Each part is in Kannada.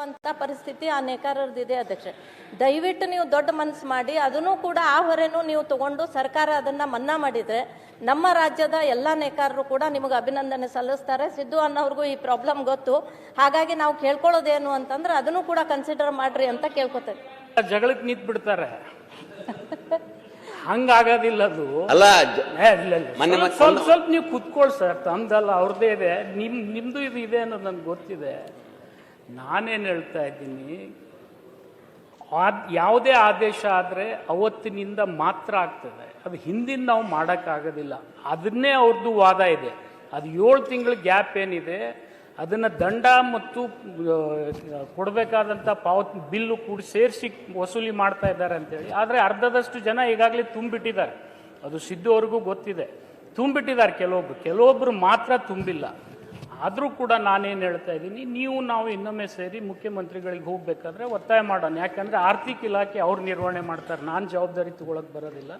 ಅಂತ ಪರಿಸ್ಥಿತಿ ಆ ನೇಕಾರರದಿದೆ ಅಧ್ಯಕ್ಷ. ದಯವಿಟ್ಟು ನೀವು ದೊಡ್ಡ ಮನಸ್ಸು ಮಾಡಿ ಅದನ್ನು ಕೂಡ ಆ ಹೊರೆನೂ ನೀವು ತಗೊಂಡು ಸರ್ಕಾರ ಅದನ್ನ ಮನ್ನಾ ಮಾಡಿದ್ರೆ ನಮ್ಮ ರಾಜ್ಯದ ಎಲ್ಲ ನೇಕಾರರು ಕೂಡ ನಿಮಗೆ ಅಭಿನಂದನೆ ಸಲ್ಲಿಸ್ತಾರೆ. ಸಿದ್ದು ಅನ್ನೋರ್ಗೂ ಈ ಪ್ರಾಬ್ಲಮ್ ಗೊತ್ತು. ಹಾಗಾಗಿ ನಾವು ಕೇಳ್ಕೊಳ್ಳೋದೇನು ಅಂತಂದ್ರೆ ಅದನ್ನು ಕೂಡ ಕನ್ಸಿಡರ್ ಮಾಡ್ರಿ ಅಂತ ಕೇಳ್ಕೊತೇವೆ ಜಗಳಕ್ಕೆ ನಿಂತ್ ಬಿಡ್ತಾರೆ. ಹಂಗಾಗೋದಿಲ್ಲ ಅದು. ಅಲ್ಲ. ಸ್ವಲ್ಪ- ಸ್ವಲ್ಪ ಸ್ವಲ್ಪ ನೀವು ಕುತ್ಕೊಳ್ಳಿ ಸರ್ ತಮ್ದಲ್ಲ ಅವ್ರದ್ದೇ ಇದೆ. ನಿಮ್ ನಿಮ್ದು ಇದು ಇದೆ ಅನ್ನೋದು ನನ್ಗೆ ಗೊತ್ತಿದೆ. ನಾನೇನು ಹೇಳ್ತಾ ಇದ್ದೀನಿ? ಯಾವುದೇ ಆದೇಶ ಆದರೆ ಅವತ್ತಿನಿಂದ ಮಾತ್ರ ಆಗ್ತದೆ. ಅದು ಹಿಂದಿನ ನಾವು ಮಾಡೋಕ್ಕಾಗೋದಿಲ್ಲ. ಅದನ್ನೇ ಅವ್ರದ್ದು ವಾದ ಇದೆ. ಅದು ಏಳು ತಿಂಗಳ ಗ್ಯಾಪ್ ಏನಿದೆ, ಅದನ್ನು ದಂಡ ಮತ್ತು ಕೊಡಬೇಕಾದಂಥ ಪಾವತಿ, ಬಿಲ್ಲು ಕೂಡ ಸೇರಿಸಿ ವಸೂಲಿ ಮಾಡ್ತಾ ಇದ್ದಾರೆ ಅಂತೇಳಿ. ಆದರೆ ಅರ್ಧದಷ್ಟು ಜನ ಈಗಾಗಲೇ ತುಂಬಿಟ್ಟಿದ್ದಾರೆ. ಅದು ಸಿದ್ದು ಅವ್ರಿಗೂ ಗೊತ್ತಿದೆ. ತುಂಬಿಟ್ಟಿದ್ದಾರೆ ಕೆಲವೊಬ್ರು. ಕೆಲವೊಬ್ಬರು ಮಾತ್ರ ತುಂಬಿಲ್ಲ. ಆದರೂ ಕೂಡ ನಾನೇನು ಹೇಳ್ತಾ ಇದ್ದೀನಿ ನೀವು ನಾವು ಇನ್ನೊಮ್ಮೆ ಸೇರಿ ಮುಖ್ಯಮಂತ್ರಿಗಳಿಗೆ ಹೋಗಬೇಕಾದ್ರೆ ಒತ್ತಾಯ ಮಾಡೋಣ. ಯಾಕಂದ್ರೆ ಆರ್ಥಿಕ ಇಲಾಖೆ ಅವ್ರು ನಿರ್ವಹಣೆ ಮಾಡ್ತಾರೆ. ನಾನು ಜವಾಬ್ದಾರಿ ತಗೊಳಕ್ ಬರೋದಿಲ್ಲ.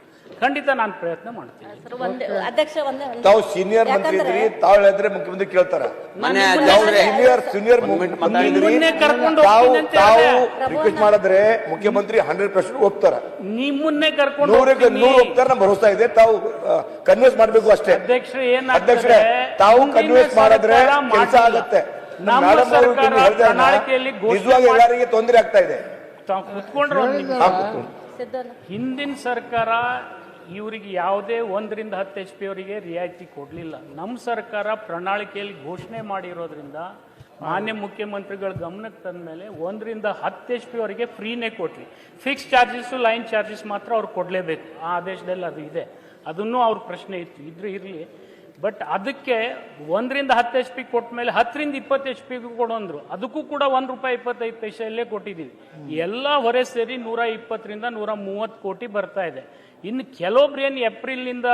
ಖಂಡಿತ ನಾನು ಪ್ರಯತ್ನ ಮಾಡ್ತೀನಿ. ಸರ್, ಒಂದೇ ಅಧ್ಯಕ್ಷ ಒಂದೇ ತಾವು ಸೀನಿಯರ್ ಮಂತ್ರಿ ಇದ್ರಿ ತಾವು ಹೇಳಿದ್ರೆ ಮುಖ್ಯಮಂತ್ರಿ ಕೇಳ್ತಾರೆ. ಸೀನಿಯರ್ ಸೀನಿಯರ್ ತಾವು ತಾವು. ರಿಕ್ವೆಸ್ಟ್ ಮಾಡಿದ್ರೆ ಮುಖ್ಯಮಂತ್ರಿ ಹಂಡ್ರೆಡ್ ಪರ್ಸೆಂಟ್ ಹೋಗ್ತಾರೆ ನಿಮ್ಮನ್ನೇ ಕರ್ಕೊಂಡು ನೂರಕ್ಕೆ. ನೂರು ಹೋಗ್ತಾರ ನಮ್ಮ ಭರೋಸಾ ಇದೆ. ತಾವು ಕನ್ವಿನ್ಸ್ ಮಾಡಬೇಕು ಅಷ್ಟೇ. ಅಧ್ಯಕ್ಷರೇ ಅಧ್ಯಕ್ಷರೇ, ತಾವು ಕನ್ವಿನ್ಸ್ ಮಾಡಿದ್ರೆ ಕೆಲ್ಸ ಆಗುತ್ತೆ. ನಮ್ಮ ಸರ್ಕಾರ ಇಲ್ಲಿ ಪ್ರಣಾಳಿಕೆಯಲ್ಲಿ ಘೋಷಣೆ ನಿಜವಾಗಿ ಎಲ್ಲರಿಗೆ ತೊಂದರೆ ಆಗ್ತಾ ಇದೆ. ತಾವು ಕುತ್ಕೊಂಡ್ರೆ ಒಂದ್ ನಿಮಿಷ. ಹಾ, ಕೂತ್ಕೊಂಡು. ಸಿದ್ದಣ್ಣ. ಹಿಂದಿನ ಸರ್ಕಾರ ಇವರಿಗೆ ಯಾವುದೇ ಒಂದರಿಂದ ಹತ್ತು ಎಚ್ ಪಿ ಅವರಿಗೆ ರಿಯಾಯಿತಿ ಕೊಡಲಿಲ್ಲ. ನಮ್ಮ ಸರ್ಕಾರ ಪ್ರಣಾಳಿಕೆಯಲ್ಲಿ ಘೋಷಣೆ ಮಾಡಿರೋದ್ರಿಂದ ಮಾನ್ಯ ಮುಖ್ಯಮಂತ್ರಿಗಳ ಗಮನಕ್ಕೆ ತಂದ ಮೇಲೆ ಒಂದರಿಂದ ಹತ್ತು ಎಚ್ ಪಿ ಅವರಿಗೆ ಫ್ರೀನೇ ಕೊಟ್ಟಿ ಫಿಕ್ಸ್ ಚಾರ್ಜಸ್ಸು ಲೈನ್ ಚಾರ್ಜಸ್ ಮಾತ್ರ ಅವ್ರು ಕೊಡಲೇಬೇಕು. ಆ ಆದೇಶದಲ್ಲಿ ಅದು ಇದೆ. ಅದನ್ನು ಅವ್ರ ಪ್ರಶ್ನೆ ಇತ್ತು. ಇದ್ರೂ ಇರಲಿ. ಬಟ್ ಅದಕ್ಕೆ ಒಂದರಿಂದ ಹತ್ತು ಎಚ್ ಪಿ ಕೊಟ್ಟ ಮೇಲೆ ಹತ್ತರಿಂದ ಇಪ್ಪತ್ತು ಎಚ್ ಪಿಗೂ ಕೊಡೋಂದ್ರು ಅದಕ್ಕೂ ಕೂಡ ಒಂದು ರೂಪಾಯಿ ಇಪ್ಪತ್ತೈದು ಪೈಸೆಯಲ್ಲೇ ಕೊಟ್ಟಿದ್ದೀವಿ. ಎಲ್ಲ ಹೊರೆ ಸೇರಿ ನೂರ ಇಪ್ಪತ್ತರಿಂದ ನೂರ ಮೂವತ್ತು ಕೋಟಿ ಬರ್ತಾ ಇದೆ. ಇನ್ನು ಕೆಲವೊಬ್ರು ಏನು ಏಪ್ರಿಲ್ನಿಂದ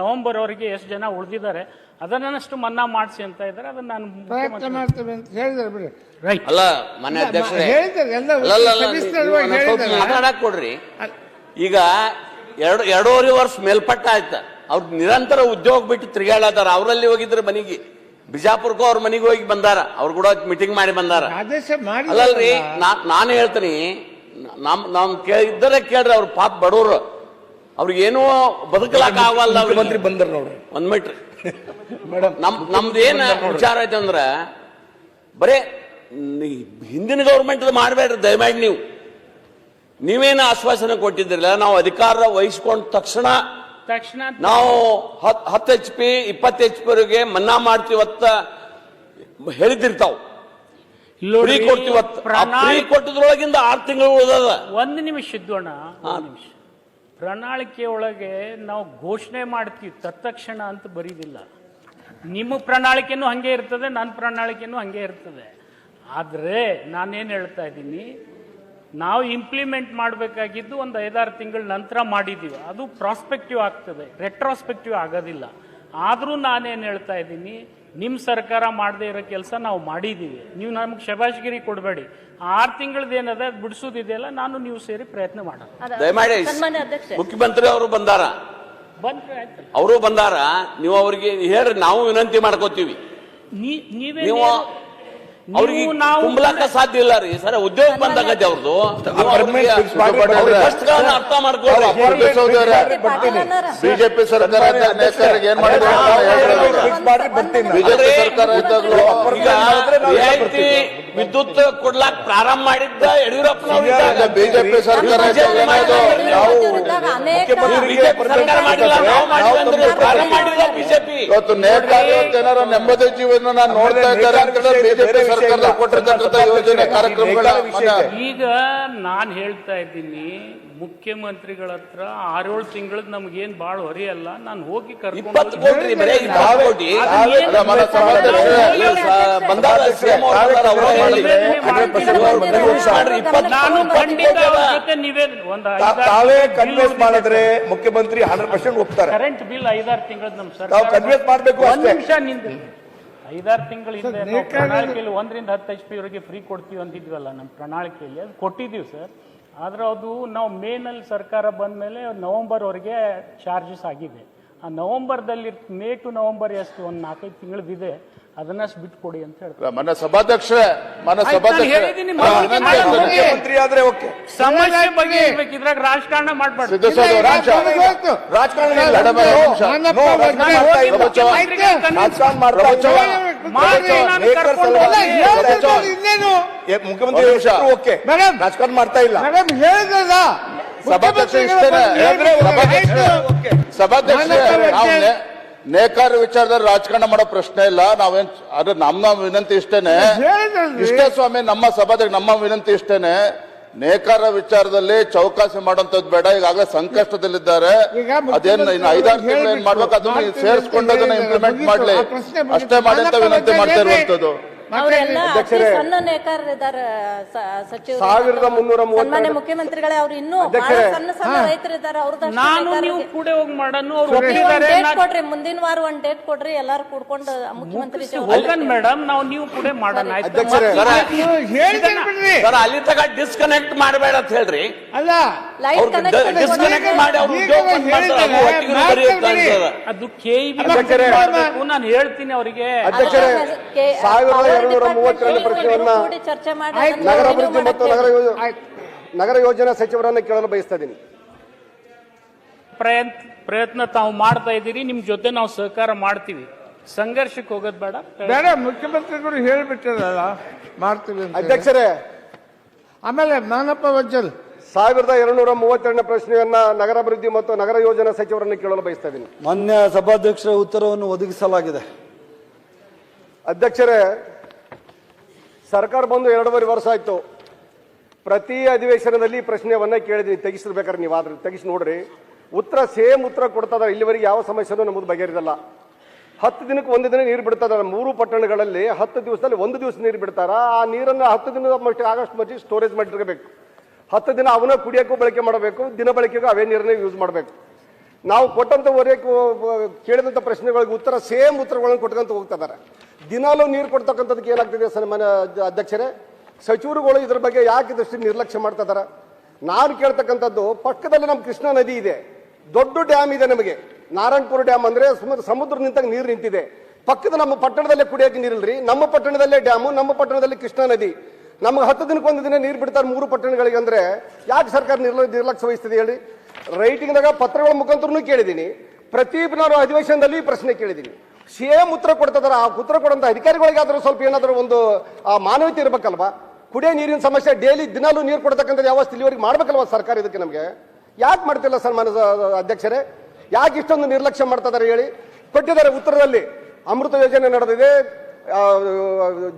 ನವೆಂಬರ್ ವರೆಗೆ ಎಷ್ಟು ಜನ ಉಳಿದಿದ್ದಾರೆ ಅದನ್ನಷ್ಟು ಮನ್ನಾ ಮಾಡಿಸಿ ಅಂತ ಇದ್ದಾರೆ. ಅದನ್ನ ನಾನು ಪ್ರಯತ್ನ ಮಾಡ್ತೇವೆ ಅಂತ ಹೇಳಿದ್ದಾರೆ ಬಿಡಿ. ರೈಟ್ ಅಲ್ಲ ಮನೆ ಅಧ್ಯಕ್ಷರೇ ಹೇಳಿದ್ದಾರೆ ಎಲ್ಲ ಅಲ್ಲ, ಅಲ್ಲ, ಅಲ್ಲ, ಸವಿಸ್ತರವಾಗಿ ನೀವು ಸ್ವಲ್ಪ ಹೇಳಿದ್ದಾರೆ. ಮಾತಾಡಕ್ ಕೊಡ್ರಿ. ಈಗ ಎರಡು ಎರಡೂವರೆ ವರ್ಷ ಮೇಲ್ಪಟ್ಟ ಆಯ್ತ. ಅವ್ರು ನಿರಂತರ ಉದ್ಯೋಗ ಬಿಟ್ಟು ತಿರುಗಾಡತಾರ ಅವರಲ್ಲಿ ಹೋಗಿದ್ರೆ ಮನೆಗೆ. ಬಿಜಾಪುರಕ್ಕೂ ಅವ್ರ ಮನೆಗೆ ಹೋಗಿ ಬಂದಾರ. ಅವ್ರು ಕೂಡ ಮೀಟಿಂಗ್ ಮಾಡಿ ಬಂದಾರ. ಆದೇಶ ಮಾಡಿ ಅಲ್ಲಲ್ರಿ ನಾ- ನಾನು ಹೇಳ್ತೀನಿ ನಮ್ ನಮ್ ಇದ್ದರೇ ಕೇಳ್ರಿ ಅವ್ರ ಪಾಪ ಬಡವರು. ಅವ್ರಿಗೇನೋ ಬದುಕಲಾಕ ಆಗಲ್ಲ ಅವ್ರಿಗೆ. ಮುಖ್ಯಮಂತ್ರಿ ಬಂದ್ರ ನೋಡ್ರಿ. ಒಂದ್ ಮಿಟ್ರಿ ಮೇಡಮ್ ನಮ್ ನಮ್ದು ಏನ್ ವಿಚಾರ ಐತೆ ಅಂದ್ರ ಬರೇ ಹಿಂದಿನ ಗೌರ್ಮೆಂಟ್ ಮಾಡಬೇಡ್ರಿ ದಯಮಾಡಿ ನೀವು. ನೀವೇನು ಆಶ್ವಾಸನೆ ಕೊಟ್ಟಿದ್ದಿರಲ್ಲ ನಾವು ಅಧಿಕಾರ ವಹಿಸ್ಕೊಂಡ ತಕ್ಷಣ ತಕ್ಷಣ ನಾವು ಹತ್ ಹತ್ತು ಎಚ್ ಪಿ ಇಪ್ಪತ್ತು ಎಚ್ ಪಿವರೆಗೆ ಮನ್ನಾ ಮಾಡ್ತೀವತ್ತ ಹೇಳಿದಿರ್ತಾವ್. ಫ್ರೀ ಕೊಡ್ತೀವತ್ತ ಫ್ರೀ ಕೊಟ್ಟದ್ರೊಳಗಿಂದ ಆರು ತಿಂಗಳು ಉಳಿದದ. ಒಂದು ನಿಮಿಷ ಇದ್ದೋಣ ನಿಮಿಷ. ಪ್ರಣಾಳಿಕೆ ಒಳಗೆ ನಾವು ಘೋಷಣೆ ಮಾಡ್ತೀವಿ ತತ್ಕ್ಷಣ ಅಂತ ಬರೀದಿಲ್ಲ. ನಿಮ್ಮ ಪ್ರಣಾಳಿಕೆನೂ ಹಂಗೆ ಇರ್ತದೆ ನನ್ನ ಪ್ರಣಾಳಿಕೆನೂ ಹಂಗೆ ಇರ್ತದೆ. ಆದರೆ ನಾನೇನು ಹೇಳ್ತಾ ಇದ್ದೀನಿ ನಾವು ಇಂಪ್ಲಿಮೆಂಟ್ ಮಾಡಬೇಕಾಗಿದ್ದು ಒಂದು ಐದಾರು ತಿಂಗಳ ನಂತರ ಮಾಡಿದ್ದೀವಿ ಅದು ಪ್ರಾಸ್ಪೆಕ್ಟಿವ್ ಆಗ್ತದೆ. ರೆಟ್ರಾಸ್ಪೆಕ್ಟಿವ್ ಆಗೋದಿಲ್ಲ. ಆದರೂ ನಾನೇನು ಹೇಳ್ತಾ ಇದ್ದೀನಿ ನಿಮ್ಮ ಸರ್ಕಾರ ಮಾಡದೇ ಇರೋ ಕೆಲಸ ನಾವು ಮಾಡಿದ್ದೀವಿ ನೀವು ನಮಗೆ ಶಬಾಷ್ಗಿರಿ ಕೊಡಬೇಡಿ. ಆರು ತಿಂಗಳದ್ದು ಏನದ ಅದು ಬಿಡಿಸೋದಿದೆಯಲ್ಲ ನಾನು ನೀವು ಸೇರಿ ಪ್ರಯತ್ನ ಮಾಡೋಣ. ದಯಮಾಡಿ ಮುಖ್ಯಮಂತ್ರಿ ಅವರು ಬಂದಾರ? ಬಂದ್ರೆ ಆಯ್ತು. ಅವರು ಬಂದಾರ? ನೀವು ಅವರಿಗೆ ಹೇಳಿ ನಾವು ವಿನಂತಿ ಮಾಡ್ಕೋತೀವಿ. ನೀ ನೀವೇ ನೀವು ಅವ್ರಿಗೆ ನೀವು ತುಂಬಲಾಕ ಸಾಧ್ಯ ಇಲ್ಲ ರೀ. ಸರ್ ಉದ್ಯೋಗ ಬಂದಾಗತ್ತೆ ಅವ್ರದ್ದು ಕಷ್ಟಗಳನ್ನ ಅರ್ಥ ಮಾಡ್ಕೊಳ್ಳಿ. ಬಿಜೆಪಿ ಸರ್ಕಾರ ನೇತಾರರಿಗೆ ಏನ್ ಮಾಡಿದ್ರು ಬಿಜೆಪಿ ಸರ್ಕಾರ ಇದ್ದಾಗಲೂ ರಿಯಾಯಿತಿ ವಿದ್ಯುತ್ ಕೊಡ್ಲಾಕ್ ಪ್ರಾರಂಭ ಮಾಡಿದ್ದ ಯಡಿಯೂರಪ್ಪ ಬಿಜೆಪಿ ಸರ್ಕಾರ ಬಿಜೆಪಿ ಸರ್ಕಾರ ಇವತ್ತು ನೇರ ನೆಮ್ಮದಿ ಜೀವನ ನಾನು ನೋಡ್ತಾ ಇದ್ದಾರೆ ಅಂತ ಬಿಜೆಪಿ ಸರ್ಕಾರದ ಕೊಟ್ಟಿರ್ತಕ್ಕಂಥ ಯೋಜನೆ ಕಾರ್ಯಕ್ರಮಗಳ ಈಗ ನಾನು ಹೇಳ್ತಾ ಇದ್ದೀನಿ ಮುಖ್ಯಮಂತ್ರಿಗಳ ಹತ್ರ ಆರೇಳು ತಿಂಗಳದ್ ನಮ್ಗೇನ್ ಬಾಳ್ ಹೊರೆಯಲ್ಲ ನಾನು ಹೋಗಿ ಕರ್ಕೊಂಡು. ನಾನು ಖಂಡಿತ ಜೊತೆ ನೀವೇ ಒಂದ್ ತಾವೇ ಕನ್ವಿನ್ಸ್ ಮಾಡಿದ್ರೆ ಮುಖ್ಯಮಂತ್ರಿ ಹಂಡ್ರೆಡ್ ಪರ್ಸೆಂಟ್ ಹೋಗ್ತಾರೆ ಕರೆಂಟ್ ಬಿಲ್ ಐದಾರು ತಿಂಗಳದ್ ನಮ್ ಸರ್ ಕನ್ವೆನ್ಸ್ ಮಾಡಬೇಕು ಒಂದ್. ನಿಮಿಷ ನಿಂದು ಐದಾರು ತಿಂಗಳ ಹಿಂದೆ ಪ್ರಣಾಳಿಕೆಯಲ್ಲಿ ಒಂದರಿಂದ ಹತ್ತು ಎಚ್ ಪಿ ವರೆಗೆ ಫ್ರೀ ಕೊಡ್ತೀವಿ ಅಂತಿದ್ವಲ್ಲ ನಮ್ಮ ಪ್ರಣಾಳಿಕೆಯಲ್ಲಿ ಅದು ಕೊಟ್ಟಿದ್ದೀವಿ ಸರ್. ಆದ್ರೆ ಅದು ನಾವು ಮೇನಲ್ಲಿ ಸರ್ಕಾರ ಬಂದ ಮೇಲೆ ನವೆಂಬರ್ವರೆಗೆ ಚಾರ್ಜಸ್ ಆಗಿದೆ. ಆ ನವಂಬರ್ದಲ್ಲಿ ಮೇ ಟು ನವಂಬರ್ ಎಷ್ಟು ಒಂದು ನಾಲ್ಕೈದು ತಿಂಗಳದಿದೆ ಅದನ್ನಷ್ಟು ಬಿಟ್ಕೊಡಿ ಅಂತ ಹೇಳ್ತಾರೆ. ಮನ ಸಭಾಧ್ಯಕ್ಷರೇ ಮನ ಸಭಾಧ್ಯಕ್ಷರೇ. ಆದ್ರೆ ಓಕೆ. ಸಮಸ್ಯೆ ಬಗ್ಗೆ ಇದ್ರಾಗ ರಾಜಕಾರಣ ಮಾಡ್ಬಾರ್ದು ರಾಜಕಾರಣ ಮಾಡ್ತಾ ಮುಖ್ಯಮಂತ್ರಿ ಓಕೆ. ರಾಜಕಾರಣ ಮಾಡ್ತಾ ಇಲ್ಲ. ಮೇಡಮ್ ಹೇಳಿದ್ರಲ್ಲ. ಸಭಾಧ್ಯಕ್ಷ. ನೇಕಾರ ವಿಚಾರದಲ್ಲಿ ರಾಜಕಾರಣ ಮಾಡೋ ಪ್ರಶ್ನೆ ಇಲ್ಲ. ನಾವೇನ್ ಅದು ನಮ್ಮ ವಿನಂತಿ ಇಷ್ಟೇನೆ. ಇಷ್ಟೇ ಸ್ವಾಮಿ ನಮ್ಮ ಸಭಾಧ್ಯಕ್ಷ ನಮ್ಮ ವಿನಂತಿ ಇಷ್ಟೇನೆ. ನೇಕಾರ ವಿಚಾರದಲ್ಲಿ ಚೌಕಾಸಿ ಮಾಡುವಂತದ್ದು ಬೇಡ ಈಗಾಗಲೇ ಸಂಕಷ್ಟದಲ್ಲಿದ್ದಾರೆ ಅದೇನು ಇನ್ನು ಐದಾರು ತಿಂಗಳು ಏನ್ ಮಾಡ್ಬೇಕು ಅದನ್ನ ಸೇರಿಸ್ಕೊಂಡು ಅದನ್ನ ಇಂಪ್ಲಿಮೆಂಟ್. ಮಾಡ್ಲಿ. ಅಷ್ಟೇ ಮಾಡಿ ಅಂತ ವಿನಂತಿ ಮಾಡ್ತಾ. ಇರುವಂತದ್ದು ಅವರೆಲ್ಲ ಅತಿ ಸಣ್ಣ ನೇಕಾರರಿದ್ದಾರೆ ಸಚಿವರು. ಸಾವಿರದ ಮುನ್ನೂರ ಸನ್ಮಾನ್ಯ ಮುಖ್ಯಮಂತ್ರಿಗಳೇ ಅವ್ರು ಇನ್ನೂ ಬಹಳ ಸಣ್ಣ ಸಣ್ಣ ರೈತರಿದ್ದಾರೆ ಅವ್ರದಷ್ಟು ನಾನು ನೀವು ಕೂಡ ಹೋಗಿ ಅವ್ರು ಒಪ್ಪಿದ್ದಾರೆ ಡೇಟ್ ಕೊಡ್ರಿ ಮುಂದಿನ ವಾರ ಒಂದ್ ಡೇಟ್ ಕೊಡ್ರಿ ಎಲ್ಲಾರು ಕೂಡ್ಕೊಂಡು ಮುಖ್ಯಮಂತ್ರಿ ಜೊತೆ ಹೋಗನ್ ಮೇಡಮ್ ನಾವು ನೀವು ಕೂಡ ಮಾಡೋಣ ಆಯ್ತಾ? ಅಧ್ಯಕ್ಷರೇ, ಮತ್ತೆ ನೀವು ಬಿಡ್ರಿ. ಸರ್ ಅಲ್ಲಿ ತಗ ಡಿಸ್ಕನೆಕ್ಟ್ ಮಾಡಬೇಡ ಅಂತ ಹೇಳ್ರಿ. ಅಲ್ಲ ಲೈಟ್ ಅವ್ರಿಗೆ ಕನೆಕ್ಟ್ ಡಿಸ್ಕನೆಕ್ಟ್ ಮಾಡಿ ಅವ್ರು ಉದ್ಯೋಗ ಬಂದ್ ಮಾಡ್ತಾರೆ, ಹೇಳಿದ್ದಾರೆ, ಒಟ್ಟಿಗೆ ಬರೆಯುತ್ತೆ ಮಾಡ್ತಾರೆ ಅನ್ಸದ. ಅದು ಕೆಇಬಿ ಅಧ್ಯಕ್ಷರೇ. ಮಾಡಬೇಕು ನಾನು ಹೇಳ್ತೀನಿ ಅವರಿಗೆ ಅಧ್ಯಕ್ಷರೇ ಸಾವಿರದ ಎರಡುನೂರ ಮೂವತ್ತೆರಡು ಪ್ರಶ್ನೆಯನ್ನ ಚರ್ಚೆ ಮಾಡಿ ಆಯ್ತು. ಅದನ್ನ ನಗರಾಭಿವೃದ್ಧಿ continue ಮತ್ತು ಮಾಡಕ್ಕೆ ನಗರ ಯೋಜನೆ ಆಯ್ತು. ನಗರ ಯೋಜನಾ ಸಚಿವರನ್ನ ಕೇಳಲು ಬಯಸ್ತಾ ಇದ್ದೀನಿ ಪ್ರಯತ್ನ ಪ್ರಯತ್ನ ತಾವು ಮಾಡ್ತಾ ಇದ್ದೀರಿ ನಿಮ್ ಜೊತೆ ನಾವು ಸಹಕಾರ ಮಾಡ್ತೀವಿ ಸಂಘರ್ಷಕ್ಕೆ ಹೋಗೋದ್ ಬೇಡ ಬೇಡ ಮುಖ್ಯಮಂತ್ರಿಗಳು ಹೇಳ್ಬಿಟ್ಟಿರಲ್ಲ ಮಾಡ್ತೀವಿ ಅಂತ ಹೇಳಿ. ಅಧ್ಯಕ್ಷರೇ ಆಮೇಲೆ ನಾನಪ್ಪ ವಜ್ಜಲ್ ಸಾವಿರದ ಎರಡುನೂರ ಮೂವತ್ತೆರಡನೇ ಪ್ರಶ್ನೆಯನ್ನ ನಗರಾಭಿವೃದ್ಧಿ ಮತ್ತು ನಗರ ಯೋಜನಾ ಸಚಿವರನ್ನು ಕೇಳಲು ಬಯಸ್ತಾ ಇದ್ದೀನಿ ಮಾನ್ಯ ಸಭಾಧ್ಯಕ್ಷರ ಉತ್ತರವನ್ನು ಒದಗಿಸಲಾಗಿದೆ. ಅಧ್ಯಕ್ಷರೇ ಸರ್ಕಾರ ಬಂದು ಎರಡೂವರೆ ವರ್ಷ ಆಯಿತು. ಪ್ರತಿ ಅಧಿವೇಶನದಲ್ಲಿ ಈ ಪ್ರಶ್ನೆಯನ್ನ ಕೇಳಿದ್ರಿ ತೆಗಿಸಿರ್ಬೇಕಾದ್ರೆ ನೀವು ಆದ್ರೆ ತೆಗಿಸಿ ನೋಡ್ರಿ. ಉತ್ತರ ಸೇಮ್ ಉತ್ತರ ಕೊಡ್ತದ ಇಲ್ಲಿವರೆಗೆ ಯಾವ ಸಮಸ್ಯೆನೂ ನಮ್ಮದು ಬಗೆಹರಿದಲ್ಲ. ಹತ್ತು ದಿನಕ್ಕೆ ಒಂದು ದಿನ ನೀರು ಬಿಡ್ತಾರೆ ಮೂರು ಪಟ್ಟಣಗಳಲ್ಲಿ ಹತ್ತು ದಿವಸದಲ್ಲಿ ಒಂದು ದಿವಸ ನೀರು ಬಿಡ್ತಾರ. ಆ ನೀರನ್ನು ಹತ್ತು ದಿನದ ಮಟ್ಟಿಗೆ ಆಗಸ್ಟ್ ಮಟ್ಟಿಗೆ ಸ್ಟೋರೇಜ್ ಮಾಡಿರ್ಬೇಕು. ಹತ್ತು ದಿನ ಅವನ ಕುಡಿಯೋಕ್ಕೂ ಬಳಕೆ ಮಾಡಬೇಕು, ದಿನ ಬಳಕೆಗೂ ಅವೇ ನೀರನ್ನೇ ಯೂಸ್ ಮಾಡಬೇಕು. ನಾವು ಕೊಟ್ಟಂಥ ವರೆಗೂ ಕೇಳಿದಂಥ ಪ್ರಶ್ನೆಗಳಿಗೆ ಉತ್ತರ ಸೇಮ್ ಉತ್ತರಗಳನ್ನು ಕೊಟ್ಕೊಂತ ಹೋಗ್ತಾ ಇದ್ದಾರೆ. ದಿನಾಲೂ ನೀರು ಕೊಡ್ತಕ್ಕಂಥದಕ್ಕೆ ಏನಾಗ್ತಿದೆ ಸನ್ಮಾನ್ಯ ಮನೆ ಅಧ್ಯಕ್ಷರೇ? ಸಚಿವರುಗಳು ಇದ್ರ ಬಗ್ಗೆ ಯಾಕೆ ದೃಷ್ಟಿ ನಿರ್ಲಕ್ಷ್ಯ ಮಾಡ್ತಾ ಇದ್ದಾರೆ? ನಾನು ಕೇಳ್ತಕ್ಕಂಥದ್ದು, ಪಕ್ಕದಲ್ಲಿ ನಮ್ಮ ಕೃಷ್ಣಾ ನದಿ ಇದೆ. ದೊಡ್ಡ ಡ್ಯಾಮ್ ಇದೆ ನಮಗೆ. ನಾರಾಯಣಪುರ ಡ್ಯಾಮ್ ಅಂದರೆ ಸುಮಾರು ಸಮುದ್ರ ನಿಂತಾಗ ನೀರು ನಿಂತಿದೆ. ಪಕ್ಕದ ನಮ್ಮ ಪಟ್ಟಣದಲ್ಲೇ ಕುಡಿಯೋಕೆ ನೀರಿಲ್ರಿ. ನಮ್ಮ ಪಟ್ಟಣದಲ್ಲೇ ಡ್ಯಾಮು, ನಮ್ಮ ಪಟ್ಟಣದಲ್ಲಿ ಕೃಷ್ಣಾ ನದಿ. ನಮ್ಗೆ ಹತ್ತು ದಿನಕ್ಕೆ ಒಂದು ದಿನ ನೀರು ಬಿಡ್ತಾರೆ ಮೂರು ಪಟ್ಟಣಗಳಿಗೆ ಅಂದ್ರೆ ಯಾಕೆ ಸರ್ಕಾರ ನಿರ್ಲ, ನಿರ್ಲಕ್ಷ್ಯ ವಹಿಸ್ತಿದೆ ಹೇಳಿ? ರೈಟಿಂಗ್ದಾಗ ಪತ್ರಗಳ ಮುಖಾಂತರನು ಕೇಳಿದ್ದೀನಿ. ಪ್ರತಿ ನಾನು ಅಧಿವೇಶನದಲ್ಲಿ ಪ್ರಶ್ನೆ ಕೇಳಿದ್ದೀನಿ. ಸೇಮ್ ಉತ್ತರ ಕೊಡ್ತದಾರ. ಆ ಉತ್ತರ ಕೊಡೋಂಥ ಅಧಿಕಾರಿಗಳಿಗಾದರೂ ಸ್ವಲ್ಪ ಏನಾದರೂ ಒಂದು, ಆ, ಮಾನವೀಯತೆ ಇರಬೇಕಲ್ವಾ? ಕುಡಿಯೋ ನೀರಿನ ಸಮಸ್ಯೆ, ಡೈಲಿ ದಿನಾಲೂ ನೀರು ಕೊಡ್ತಕ್ಕಂಥ ವ್ಯವಸ್ಥೆ ಇಲ್ಲಿವರೆಗೆ ಮಾಡ್ಬೇಕಲ್ವಾ ಸರ್ಕಾರ ಇದಕ್ಕೆ ನಮಗೆ? ಯಾಕೆ ಮಾಡ್ತಿಲ್ಲ ಸನ್ಮಾನ ಅಧ್ಯಕ್ಷರೇ? ಯಾಕೆ ಇಷ್ಟೊಂದು ನಿರ್ಲಕ್ಷ್ಯ ಮಾಡ್ತಾ ಹೇಳಿ? ಕೊಟ್ಟಿದ್ದಾರೆ ಉತ್ತರದಲ್ಲಿ. ಅಮೃತ ಯೋಜನೆ ನಡೆದಿದೆ.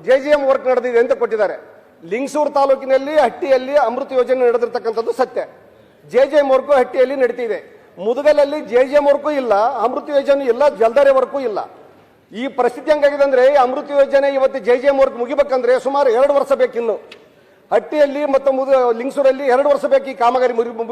ಜೆ ಜಿ ಎಂ ವರ್ಕ್ ನಡೆದಿದೆ ಅಂತ ಕೊಟ್ಟಿದ್ದಾರೆ. ಲಿಂಗಸೂರು ತಾಲೂಕಿನಲ್ಲಿ ಹಟ್ಟಿಯಲ್ಲಿ ಅಮೃತ ಯೋಜನೆ ನಡೆದಿರ್ತಕ್ಕಂಥದ್ದು ಸತ್ಯ. ಜೆ ಜೆ ಮೊರ್ಕು ಹಟ್ಟಿಯಲ್ಲಿ ನಡೀತಿದೆ. ಮುದಗಲಲ್ಲಿ ಜೆ ಜೆ ಮೊರ್ಕು ಇಲ್ಲ, ಅಮೃತ ಯೋಜನೆ ಇಲ್ಲ, ಜಲ್ದಾರೆ ವರ್ಕು ಇಲ್ಲ. ಈ ಪರಿಸ್ಥಿತಿ ಹೆಂಗಾಗಿದೆ ಅಂದ್ರೆ ಅಮೃತ ಯೋಜನೆ ಇವತ್ತು ಜೆ ಜೆ ವರ್ಕ್ ಮುಗಿಬೇಕಂದ್ರೆ ಸುಮಾರು ಎರಡು ವರ್ಷ ಬೇಕಿನ್ನು. ಹಟ್ಟಿಯಲ್ಲಿ ಮತ್ತು ಮುದು ಲಿಂಗಸೂರಲ್ಲಿ ಎರಡು ವರ್ಷ ಬೇಕು ಈ ಕಾಮಗಾರಿ ಮುಗಿ